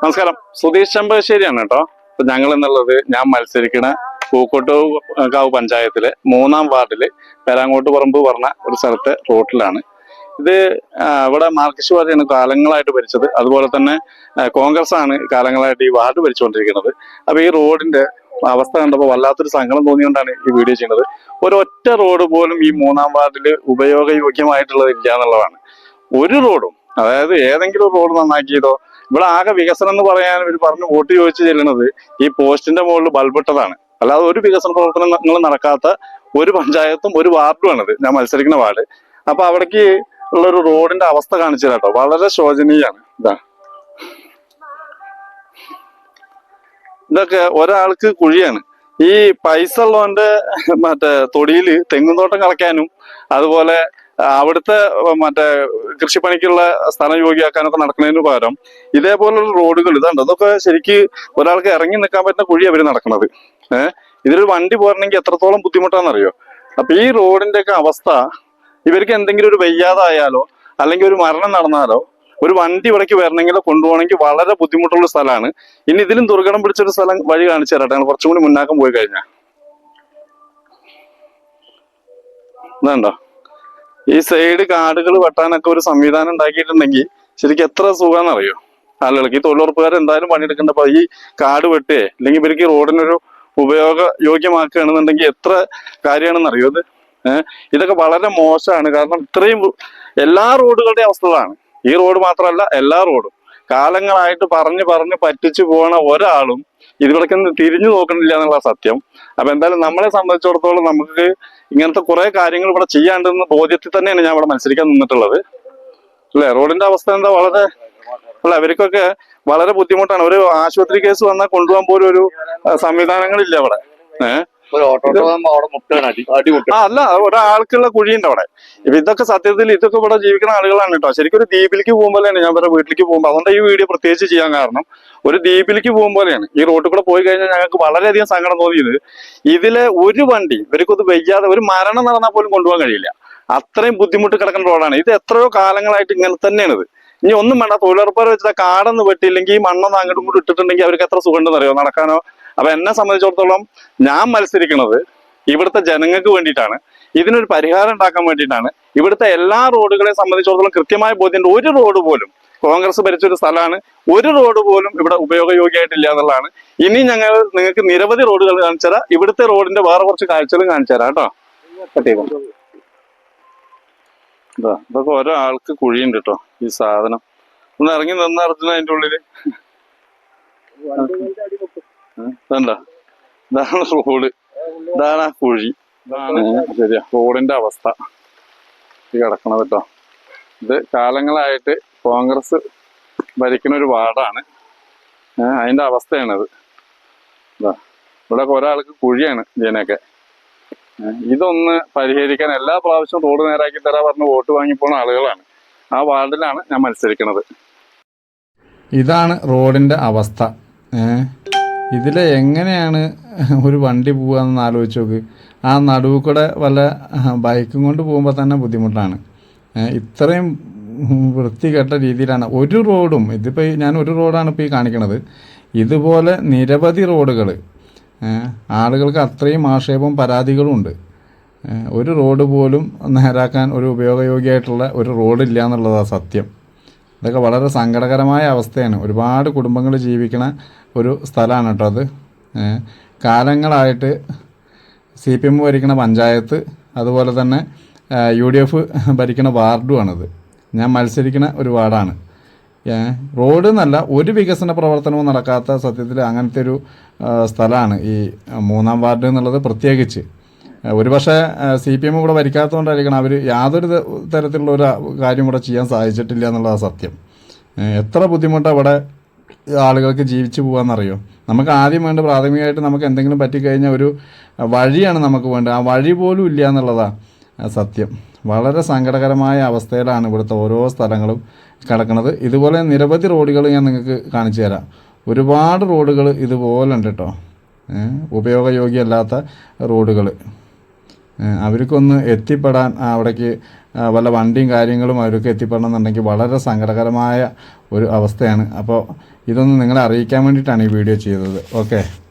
നമസ്കാരം. സുധീഷ് ചെമ്പശ്ശേരിയാണ് കേട്ടോ. അപ്പൊ ഞങ്ങൾ എന്നുള്ളത് ഞാൻ മത്സരിക്കണ പൂക്കോട്ടുകാവ് പഞ്ചായത്തിലെ മൂന്നാം വാർഡിൽ പേരാങ്കോട്ട് പറമ്പ് പറഞ്ഞ ഒരു സ്ഥലത്തെ റോട്ടിലാണ്. ഇത് ഇവിടെ മാർക്സിസ്റ്റ് പാർട്ടിയാണ് കാലങ്ങളായിട്ട് ഭരിച്ചത്. അതുപോലെ തന്നെ കോൺഗ്രസ് ആണ് കാലങ്ങളായിട്ട് ഈ വാർഡ് ഭരിച്ചുകൊണ്ടിരിക്കുന്നത്. അപ്പൊ ഈ റോഡിന്റെ അവസ്ഥ കണ്ടപ്പോൾ വല്ലാത്തൊരു സങ്കടം തോന്നിയോണ്ടാണ് ഈ വീഡിയോ ചെയ്യുന്നത്. ഒരൊറ്റ റോഡ് പോലും ഈ മൂന്നാം വാർഡിൽ ഉപയോഗയോഗ്യമായിട്ടുള്ളത് ഇല്ല എന്നുള്ളതാണ്. ഒരു റോഡും അതായത് ഏതെങ്കിലും റോഡ് നന്നാക്കിയതോ ഇവിടെ ആകെ വികസനം എന്ന് പറയാൻ ഇവർ പറഞ്ഞ് വോട്ട് ചോദിച്ചു ചെല്ലുന്നത് ഈ പോസ്റ്റിന്റെ മുകളിൽ ബൾബിട്ടതാണ്. അല്ലാതെ ഒരു വികസന പ്രവർത്തനങ്ങൾ നടക്കാത്ത ഒരു പഞ്ചായത്തും ഒരു വാർഡുമാണിത് ഞാൻ മത്സരിക്കുന്ന വാർഡ്. അപ്പൊ അവിടേക്ക് ഉള്ള ഒരു റോഡിന്റെ അവസ്ഥ കാണിച്ചു കേട്ടോ വളരെ ശോചനീയാണ്. ഇതാ. ഇതൊക്കെ ഒരാൾക്ക് കുഴിയാണ്. ഈ പൈസ ഉള്ളവന്റെ മറ്റേ തൊടിയിൽ തെങ്ങുന്തോട്ടം കളയ്ക്കാനും അതുപോലെ അവിടുത്തെ മറ്റേ കൃഷിപ്പണിക്കുള്ള സ്ഥലം യോഗ്യമാക്കാനൊക്കെ നടക്കുന്നതിന് പകരം ഇതേപോലുള്ള റോഡുകൾ ഇതുണ്ട്. അതൊക്കെ ശരിക്ക് ഒരാൾക്ക് ഇറങ്ങി നിൽക്കാൻ പറ്റുന്ന കുഴി അവർ നടക്കുന്നത് ഏഹ് ഇതിലൊരു വണ്ടി പോരണമെങ്കിൽ എത്രത്തോളം ബുദ്ധിമുട്ടാണെന്നറിയോ അപ്പൊ ഈ റോഡിന്റെ ഒക്കെ അവസ്ഥ ഇവർക്ക് എന്തെങ്കിലും ഒരു വയ്യാതായാലോ അല്ലെങ്കിൽ ഒരു മരണം നടന്നാലോ ഒരു വണ്ടി ഇവിടേക്ക് വരണമെങ്കിലോ കൊണ്ടുപോകണമെങ്കിൽ വളരെ ബുദ്ധിമുട്ടുള്ള സ്ഥലമാണ്. ഇനി ഇതിലും ദുർഘടം പിടിച്ചൊരു സ്ഥലം വഴി കാണിച്ചു തരട്ടെ ഞങ്ങൾ കുറച്ചും കൂടി മുന്നാക്കം പോയി കഴിഞ്ഞാൽ ഇതുണ്ടോ? ഈ സൈഡ് കാടുകൾ വെട്ടാനൊക്കെ ഒരു സംവിധാനം ഉണ്ടാക്കിയിട്ടുണ്ടെങ്കിൽ ശരിക്കും എത്ര സുഖാന്നറിയോ? ആളുകൾക്ക് ഈ തൊഴിലുറപ്പുകാർ എന്തായാലും പണിയെടുക്കേണ്ടപ്പോ ഈ കാട് വെട്ടേ അല്ലെങ്കിൽ ഇവർക്ക് റോഡിനൊരു ഉപയോഗ യോഗ്യമാക്കുകയാണെന്നുണ്ടെങ്കിൽ എത്ര കാര്യമാണെന്ന് അറിയോ ഇത് ഇതൊക്കെ വളരെ മോശമാണ്. കാരണം ഇത്രയും എല്ലാ റോഡുകളുടെയും അവസ്ഥകളാണ്. ഈ റോഡ് മാത്രമല്ല എല്ലാ റോഡും. കാലങ്ങളായിട്ട് പറഞ്ഞ് പറഞ്ഞ് പറ്റിച്ചു പോണ ഒരാളും ഇതിവിടേക്ക് തിരിഞ്ഞു നോക്കണില്ല എന്നുള്ള സത്യം. അപ്പൊ എന്തായാലും നമ്മളെ സംബന്ധിച്ചിടത്തോളം നമുക്ക് ഇങ്ങനത്തെ കുറെ കാര്യങ്ങൾ ഇവിടെ ചെയ്യാണ്ടെന്ന ബോധ്യത്തിൽ തന്നെയാണ് ഞാൻ ഇവിടെ മത്സരിക്കാൻ നിന്നിട്ടുള്ളത്. അല്ലെ? റോഡിന്റെ അവസ്ഥ എന്താ? വളരെ അല്ല ഇവർക്കൊക്കെ വളരെ ബുദ്ധിമുട്ടാണ്. ഒരു ആശുപത്രി കേസ് വന്നാൽ കൊണ്ടുപോകാൻ പോലും ഒരു സംവിധാനങ്ങളില്ല അവിടെ ഏഹ് ഒരു അവിടെ മുട്ടാണ് അടി അടി മുട്ട ആ അല്ല ഒരാൾക്കുള്ള കുഴിയുണ്ട് അവിടെ. ഇപ്പൊ ഇതൊക്കെ സത്യത്തിൽ ഇതൊക്കെ ഇവിടെ ജീവിക്കുന്ന ആളുകളാണ് കേട്ടോ. ശരിക്കും ഒരു ദ്വീപിലേക്ക് പോകുമ്പോലെയാണ് ഞാൻ വേറെ വീട്ടിലേക്ക് പോകുമ്പോൾ. അതുകൊണ്ട് ഈ വീഡിയോ പ്രത്യേകിച്ച് ചെയ്യാൻ കാരണം ഒരു ദ്വീപിലേക്ക് പോകുമ്പോലെയാണ് ഈ റോഡിൽ കൂടെ പോയി കഴിഞ്ഞാൽ ഞങ്ങൾക്ക് വളരെയധികം സങ്കടം തോന്നിയത് ഇതിലെ ഒരു വണ്ടി ഇവർക്കൊന്ന് വയ്യാതെ ഒരു മരണം നടന്നാൽ പോലും കൊണ്ടുപോകാൻ കഴിയില്ല. അത്രയും ബുദ്ധിമുട്ട് കിടക്കുന്ന റോഡാണ്. ഇത് എത്രയോ കാലങ്ങളായിട്ട് ഇങ്ങനെ തന്നെയാണ് ഇത് ഇനി ഒന്നും വേണ്ട തൊഴിലുറപ്പുകാർ വെച്ചാൽ കാടൊന്ന് വെട്ടിയില്ലെങ്കിൽ ഈ മണ്ണൊന്ന് അങ്ങോട്ടും കൂടി ഇട്ടിട്ടുണ്ടെങ്കിൽ അവർക്ക് എത്ര സുഖമുണ്ടെന്ന് അറിയോ? നടക്കാനോ അപ്പൊ എന്നെ സംബന്ധിച്ചിടത്തോളം ഞാൻ മത്സരിക്കുന്നത് ഇവിടുത്തെ ജനങ്ങൾക്ക് വേണ്ടിയിട്ടാണ്. ഇതിനൊരു പരിഹാരം ഉണ്ടാക്കാൻ വേണ്ടിയിട്ടാണ്. ഇവിടുത്തെ എല്ലാ റോഡുകളെ സംബന്ധിച്ചിടത്തോളം കൃത്യമായ ബോധ്യമുണ്ട് ഒരു റോഡ് പോലും കോൺഗ്രസ് ഭരിച്ചൊരു സ്ഥലമാണ്. ഒരു റോഡ് പോലും ഇവിടെ ഉപയോഗയോഗ്യമായിട്ടില്ല എന്നുള്ളതാണ്. ഇനി ഞങ്ങൾ നിങ്ങൾക്ക് നിരവധി റോഡുകൾ കാണിച്ചു തരാം. ഇവിടുത്തെ റോഡിന്റെ വേറെ കുറച്ച് കാഴ്ചകളും കാണിച്ചു തരാം കട്ട്. ഇതൊക്കെ ഓരോ ആൾക്ക് കുഴിയുണ്ട് കേട്ടോ ഈ സാധനം. ഒന്ന് ഇറങ്ങി നിന്ന് അർജുന അതിന്റെ ഉള്ളിൽ? വേണ്ട ഇതാണ് റോഡ് ഇതാണ് ആ കുഴി. ശരിയാ. റോഡിന്റെ അവസ്ഥ. ഈ കിടക്കണത് കേട്ടോ. ഇത് കാലങ്ങളായിട്ട് കോൺഗ്രസ് ഭരിക്കുന്ന ഒരു വാർഡാണ്. ഏഹ് അതിന്റെ അവസ്ഥയാണ് ഇതാ ഇവിടെ ഒരാൾക്ക് കുഴിയാണ് ഇതിനൊക്കെ. ഇതൊന്ന് പരിഹരിക്കാൻ എല്ലാ പ്രാവശ്യവും റോഡ് നേരാക്കി തരാ പറഞ്ഞ് വോട്ട് വാങ്ങിപ്പോണ ആളുകളാണ്. ആ വാർഡിലാണ് ഞാൻ മത്സരിക്കുന്നത് ഇതാണ് റോഡിന്റെ അവസ്ഥ. ഏ ഇതിൽ എങ്ങനെയാണ് ഒരു വണ്ടി പോകാമെന്ന് ആലോചിച്ച് നോക്ക്. ആ നടുവ് കൂടെ വല്ല ബൈക്കും കൊണ്ട് പോകുമ്പോൾ തന്നെ ബുദ്ധിമുട്ടാണ്. ഇത്രയും വൃത്തികെട്ട രീതിയിലാണ്. ഒരു റോഡും ഇതിപ്പോൾ ഞാൻ ഒരു റോഡാണ് ഇപ്പോൾ ഈ കാണിക്കണത്. ഇതുപോലെ നിരവധി റോഡുകൾ ആളുകൾക്ക് അത്രയും ആക്ഷേപവും പരാതികളും ഉണ്ട്. ഒരു റോഡ് പോലും നേരാക്കാൻ ഒരു ഉപയോഗയോഗ്യമായിട്ടുള്ള ഒരു റോഡില്ല എന്നുള്ളതാണ് സത്യം. ഇതൊക്കെ വളരെ സങ്കടകരമായ അവസ്ഥയാണ്. ഒരുപാട് കുടുംബങ്ങൾ ജീവിക്കണ ഒരു സ്ഥലമാണ് കേട്ടോ അത്. കാലങ്ങളായിട്ട് സി പി എം ഭരിക്കണ പഞ്ചായത്ത് അതുപോലെ തന്നെ യു ഡി എഫ് ഭരിക്കണ വാർഡുമാണിത് ഞാൻ മത്സരിക്കുന്ന ഒരു വാർഡാണ്. റോഡ് എന്നല്ല ഒരു വികസന പ്രവർത്തനവും നടക്കാത്ത സത്യത്തിൽ അങ്ങനത്തെ ഒരു സ്ഥലമാണ് ഈ മൂന്നാം വാർഡ് എന്നുള്ളത് പ്രത്യേകിച്ച്. ഒരു പക്ഷേ സി പി എം ഇവിടെ ഭരിക്കാത്തതുകൊണ്ടായിരിക്കണം അവർ യാതൊരു തരത്തിലുള്ള ഒരു കാര്യം ഇവിടെ ചെയ്യാൻ സാധിച്ചിട്ടില്ല എന്നുള്ളതാണ് സത്യം. എത്ര ബുദ്ധിമുട്ടാണ് ഇവിടെ ആളുകൾക്ക് ജീവിച്ചു പോകാമെന്നറിയോ നമുക്ക് ആദ്യം വേണ്ട പ്രാഥമികമായിട്ട് നമുക്ക് എന്തെങ്കിലും പറ്റിക്കഴിഞ്ഞാൽ ഒരു വഴിയാണ് നമുക്ക് വേണ്ടത്. ആ വഴി പോലും ഇല്ല എന്നുള്ളതാണ് സത്യം. വളരെ സങ്കടകരമായ അവസ്ഥയിലാണ് ഇവിടുത്തെ ഓരോ സ്ഥലങ്ങളും കിടക്കുന്നത്. ഇതുപോലെ നിരവധി റോഡുകൾ ഞാൻ നിങ്ങൾക്ക് കാണിച്ചു തരാം. ഒരുപാട് റോഡുകൾ ഇതുപോലെ ഉണ്ട് കേട്ടോ ഉപയോഗയോഗ്യമല്ലാത്ത റോഡുകൾ അവർക്കൊന്ന് എത്തിപ്പെടാൻ അവിടേക്ക് വല്ല വണ്ടിയും കാര്യങ്ങളും അവർക്ക് എത്തിപ്പെടണം എന്നുണ്ടെങ്കിൽ വളരെ സങ്കടകരമായ ഒരു അവസ്ഥയാണ്. അപ്പോൾ ഇതൊന്ന് നിങ്ങളെ അറിയിക്കാൻ വേണ്ടിയിട്ടാണ് ഈ വീഡിയോ ചെയ്തത്. ഓക്കെ?